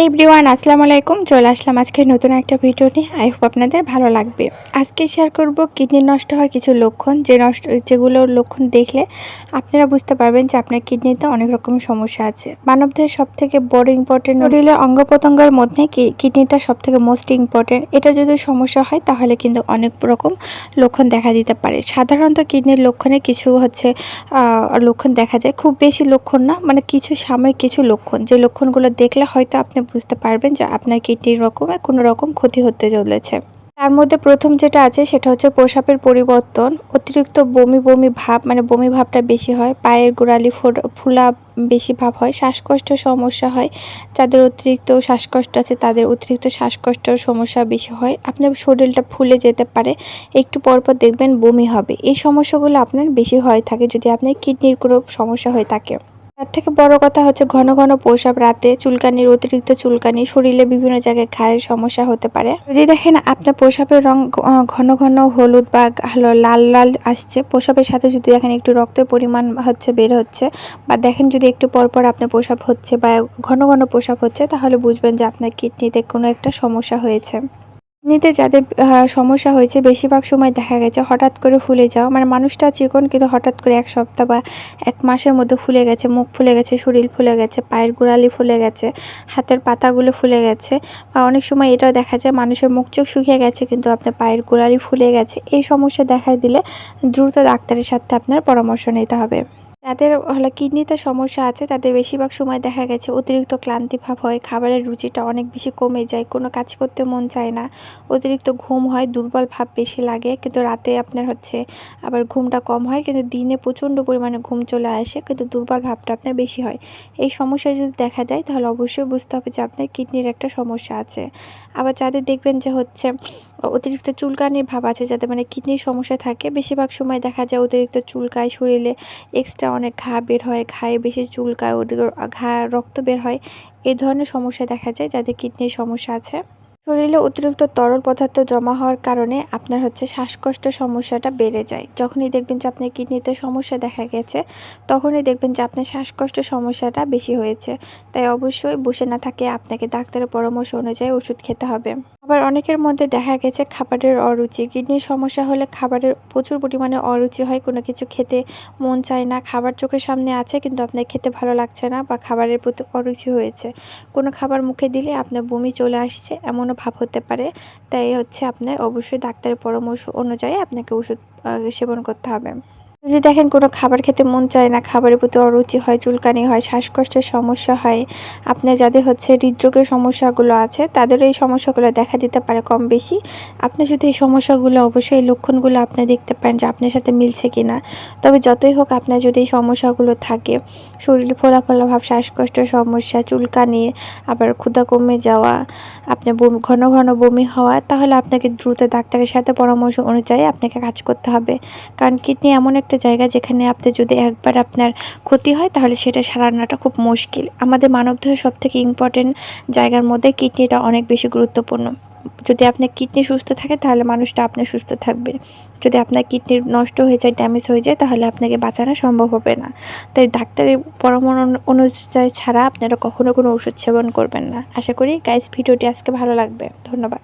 এই ব্রিওয়ান আসসালামু আলাইকুম। চলে আসলাম আজকে নতুন একটা ভিডিও নিয়ে। আই হোপ আপনাদের ভালো লাগবে। আজকে শেয়ার করব কিডনি নষ্ট হওয়ার কিছু লক্ষণ। যে নষ্ট যেগুলোর লক্ষণ দেখলে আপনারা বুঝতে পারবেন যে আপনার কিডনিতে অনেক রকম সমস্যা আছে। মানবদের সব থেকে বড় ইম্পর্টেন্ট শরীরের অঙ্গ প্রত্যঙ্গের মধ্যে কিডনিটা সব থেকে মোস্ট ইম্পর্টেন্ট এটা যদি সমস্যা হয়, তাহলে কিন্তু অনেক রকম লক্ষণ দেখা দিতে পারে। সাধারণত কিডনির লক্ষণে কিছু হচ্ছে লক্ষণ দেখা যায়। খুব বেশি লক্ষণ না মানে কিছু সাময়িক কিছু লক্ষণ। যে লক্ষণগুলো দেখলে হয়তো আপনি বুঝতে পারবেন যে আপনার কিডনির রকমে কোনো রকম ক্ষতি হতে চলেছে। তার মধ্যে প্রথম যেটা আছে সেটা হচ্ছে প্রসাবের পরিবর্তন, অতিরিক্ত বমি বমি ভাব মানে বমি ভাবটা বেশি হয়, পায়ের গোড়ালি ফুলা বেশি ভাব হয়, শ্বাসকষ্ট সমস্যা হয়, যাদের অতিরিক্ত শ্বাসকষ্ট আছে তাদের অতিরিক্ত শ্বাসকষ্টের সমস্যা বেশি হয়, আপনার শরীরটা ফুলে যেতে পারে, একটু পর পর দেখবেন বমি হবে। এই সমস্যাগুলো আপনার বেশি হয়ে থাকে যদি আপনার কিডনির কোনো সমস্যা হয়ে থাকে। তার থেকে বড় কথা হচ্ছে ঘন ঘন প্রসাব রাতে চুলকানির অতিরিক্ত চুলকানি, শরীরে বিভিন্ন জায়গায় ঘায়ের সমস্যা হতে পারে। যদি দেখেন আপনার প্রসাবের রং ঘন ঘন হলুদ বা লাল লাল আসছে প্রসাবের সাথে যদি দেখেন একটু রক্তের পরিমাণ হচ্ছে, বের হচ্ছে বা দেখেন যদি একটু পর পর আপনার প্রসাব হচ্ছে বা ঘন ঘন প্রসাব হচ্ছে, তাহলে বুঝবেন যে আপনার কিডনিতে কোনো একটা সমস্যা হয়েছে। কিডনিতে যাদের সমস্যা হয়েছে, বেশিরভাগ সময় দেখা গেছে হঠাৎ করে ফুলে যাওয়া। মানে মানুষটা চিকন কিন্তু হঠাৎ করে এক সপ্তাহ বা এক মাসের মধ্যে ফুলে গেছে, মুখ ফুলে গেছে, শরীর ফুলে গেছে, পায়ের গোড়ালি ফুলে গেছে, হাতের পাতাগুলো ফুলে গেছে বা অনেক সময় এটাও দেখা যায় মানুষের মুখ চোখ শুকিয়ে গেছে কিন্তু আপনার পায়ের গোড়ালি ফুলে গেছে। এই সমস্যা দেখা দিলে দ্রুত ডাক্তারের সাথে আপনার পরামর্শ নিতে হবে। যাদের হলো কিডনিতে সমস্যা আছে, তাদের বেশিরভাগ সময় দেখা গেছে অতিরিক্ত ক্লান্তি ভাব হয়, খাবারের রুচিটা অনেক বেশি কমে যায়, কোনো কাজ করতে মন চায় না, অতিরিক্ত ঘুম হয়, দুর্বল ভাব বেশি লাগে, কিন্তু রাতে আপনার হচ্ছে আবার ঘুমটা কম হয়, কিন্তু দিনে প্রচণ্ড পরিমাণে ঘুম চলে আসে, কিন্তু দুর্বল ভাবটা আপনার বেশি হয়। এই সমস্যা যদি দেখা দেয়, তাহলে অবশ্যই বুঝতে হবে যে আপনার কিডনির একটা সমস্যা আছে। আবার যাদের দেখবেন যে হচ্ছে অতিরিক্ত চুলকানির ভাব আছে যাদের মানে কিডনির সমস্যা থাকে। বেশিরভাগ সময় দেখা যায় অতিরিক্ত চুলকায়, শরীরে এক্সট্রা অনেক ঘা বের হয়, ঘায়ে বেশি চুলকায় ঘা, রক্ত বের হয়। এই ধরনের সমস্যা দেখা যায় যাদের কিডনির সমস্যা আছে। শরীরে অতিরিক্ত তরল পদার্থ জমা হওয়ার কারণে আপনার হচ্ছে শ্বাসকষ্ট সমস্যাটা বেড়ে যায়। যখনই দেখবেন যে আপনার কিডনিতে সমস্যা দেখা গেছে, তখনই দেখবেন যে আপনার শ্বাসকষ্ট সমস্যাটা বেশি হয়েছে। তাই অবশ্যই বসে না থাকে, আপনাকে ডাক্তারের পরামর্শ অনুযায়ী ওষুধ খেতে হবে। আবার অনেকের মধ্যে দেখা গেছে খাবারের অরুচি। কিডনির সমস্যা হলে খাবারের প্রচুর পরিমাণে অরুচি হয়, কোনো কিছু খেতে মন চায় না। খাবার চোখের সামনে আছে কিন্তু আপনার খেতে ভালো লাগছে না বা খাবারের প্রতি অরুচি হয়েছে। কোনো খাবার মুখে দিলে আপনার বমি চলে আসছে, এমনও ভাব হতে পারে। তাই হচ্ছে আপনার অবশ্যই ডাক্তারের পরামর্শ অনুযায়ী আপনাকে ওষুধ সেবন করতে হবে। যদি দেখেন কোনো খাবার খেতে মন চায় না, খাবারের প্রতি অরুচি হয়, চুলকানি হয়, শ্বাসকষ্টের সমস্যা হয় আপনার যাদের হচ্ছে হৃদরোগের সমস্যাগুলো আছে, তাদের এই সমস্যাগুলো দেখা দিতে পারে কম বেশি। আপনি যদি এই সমস্যাগুলো অবশ্যই এই লক্ষণগুলো আপনি দেখতে পারেন যে আপনার সাথে মিলছে কিনা। তবে যতই হোক আপনার যদি এই সমস্যাগুলো থাকে, শরীরে ফোলা ফোলা ভাব, শ্বাসকষ্টের সমস্যা, চুলকানি, আবার ক্ষুধা কমে যাওয়া আপনার বমি, ঘন ঘন বমি হওয়া, তাহলে আপনাকে দ্রুত ডাক্তারের সাথে পরামর্শ অনুযায়ী আপনাকে কাজ করতে হবে। কারণ কিডনি এমন একটা জায়গা যেখানে আপনি যদি একবার আপনার ক্ষতি হয়, তাহলে সেটা সারানোটা খুব মুশকিল। আমাদের মানবদেহের সব থেকে ইম্পর্টেন্ট জায়গার মধ্যে কিডনিটা অনেক বেশি গুরুত্বপূর্ণ। যদি আপনার কিডনি সুস্থ থাকে, তাহলে মানুষটা আপনার সুস্থ থাকবে। যদি আপনার কিডনি নষ্ট হয়ে যায় ড্যামেজ হয়ে যায়, তাহলে আপনাকে বাঁচানো সম্ভব হবে না। তাই ডাক্তারের পরামর্শ অনুযায়ী ছাড়া আপনারা কখনো কোনো ওষুধ সেবন করবেন না। আশা করি গাইস ভিডিওটি আজকে ভালো লাগবে। ধন্যবাদ।